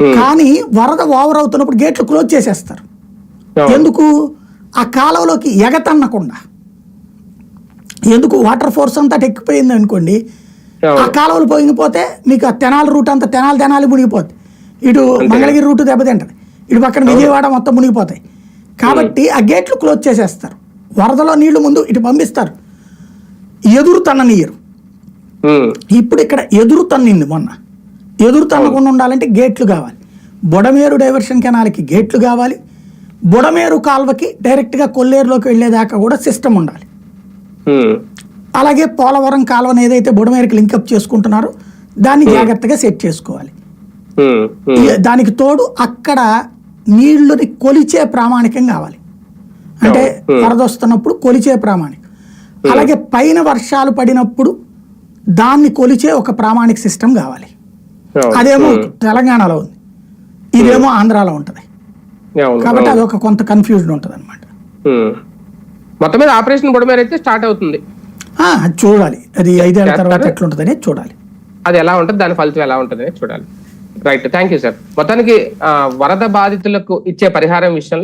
Hmm. కానీ వరద over అవుతున్నప్పుడు గేట్లు క్లోజ్ చేసేస్తారు. ఎందుకు? ఆ కాలువలోకి ఎగతన్నకుండా. ఎందుకు? వాటర్ ఫోర్స్ అంతా ఎక్కిపోయింది అనుకోండి ఆ. కాలువలు పోయిపోతే మీకు ఆ తెనాలి రూట్ అంతా తెనాలి తెనాలి మునిగిపోద్ది. ఇటు మంగళగిరి రూట్ దెబ్బతింటది. ఇటు పక్కన విజయవాడ మొత్తం మునిగిపోతాయి. కాబట్టి ఆ గేట్లు క్లోజ్ చేసేస్తారు. వరదలో నీళ్ళు ముందు ఇటు పంపిస్తారు. ఎదురు తన్ననీయరు ఉమ్, ఇప్పుడు ఇక్కడ ఎదురు తన్నింది మొన్న. ఎదురు తన్నకుండా ఉండాలంటే గేట్లు కావాలి. బుడమేరు డైవర్షన్ కెనాల్కి గేట్లు కావాలి. బుడమేరు కాల్వకి డైరెక్ట్గా కొల్లేరులోకి వెళ్ళేదాకా కూడా సిస్టమ్ ఉండాలి. అలాగే పోలవరం కాలువను ఏదైతే బుడమేరుకి లింకప్ చేసుకుంటున్నారో దాన్ని జాగ్రత్తగా సెట్ చేసుకోవాలి. దానికి తోడు అక్కడ నీళ్ళని కొలిచే ప్రామాణికం కావాలి. అంటే. వరద వస్తున్నప్పుడు కొలిచే ప్రామాణికం. అలాగే పైన వర్షాలు పడినప్పుడు దాన్ని కొలిచే ఒక ప్రామాణిక సిస్టమ్ కావాలి. అదేమో తెలంగాణలో ఉంది. ఇదేమో ఆంధ్రాలో ఉంటది. కాబట్టి అవును. అదొక కొంత కన్ఫ్యూజన్ ఉంటుంది అనమాట. మొత్తం మీద ఆపరేషన్ బుడమేర అయితే స్టార్ట్ అవుతుంది. చూడాలి. అది ఐదేళ్ళ? తర్వాత ఎట్లుంటుంది చూడాలి. అది ఎలా ఉంటుంది? దాని ఫలితం ఎలా ఉంటుంది చూడాలి. రైట్ థ్యాంక్ యూ సార్ మొత్తానికి వరద బాధితులకు ఇచ్చే పరిహారం విషయంలో